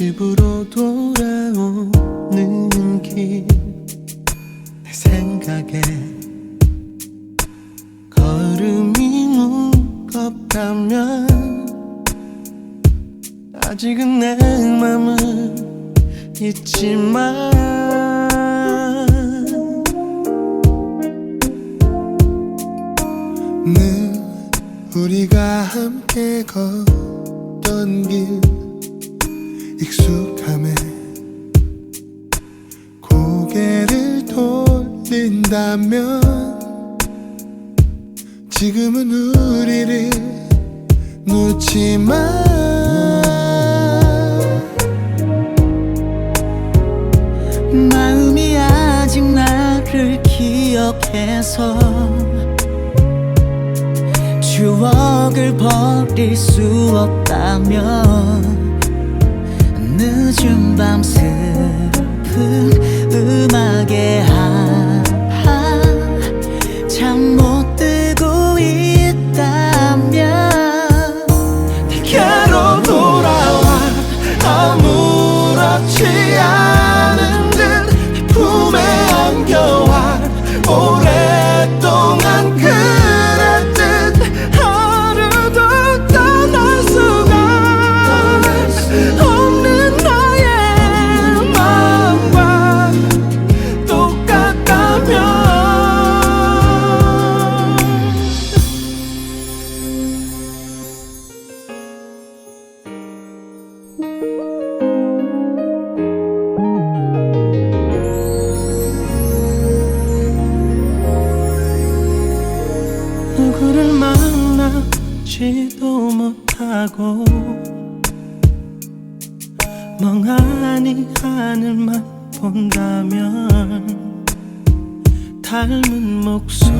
집으로 돌아오는 길 내 생각에 걸음이 무겁다면 아직은 내 맘은 잊지만 늘 우리가 함께 걷던 길. 익숙함에 고개를 돌린다면 지금은 우리를 놓지 마 마음이 아직 나를 기억해서 추억을 버릴 수 없다면 늦은 밤 슬픈 누구를 만나지도 못하고 멍하니 하늘만 본다면 닮은 목소리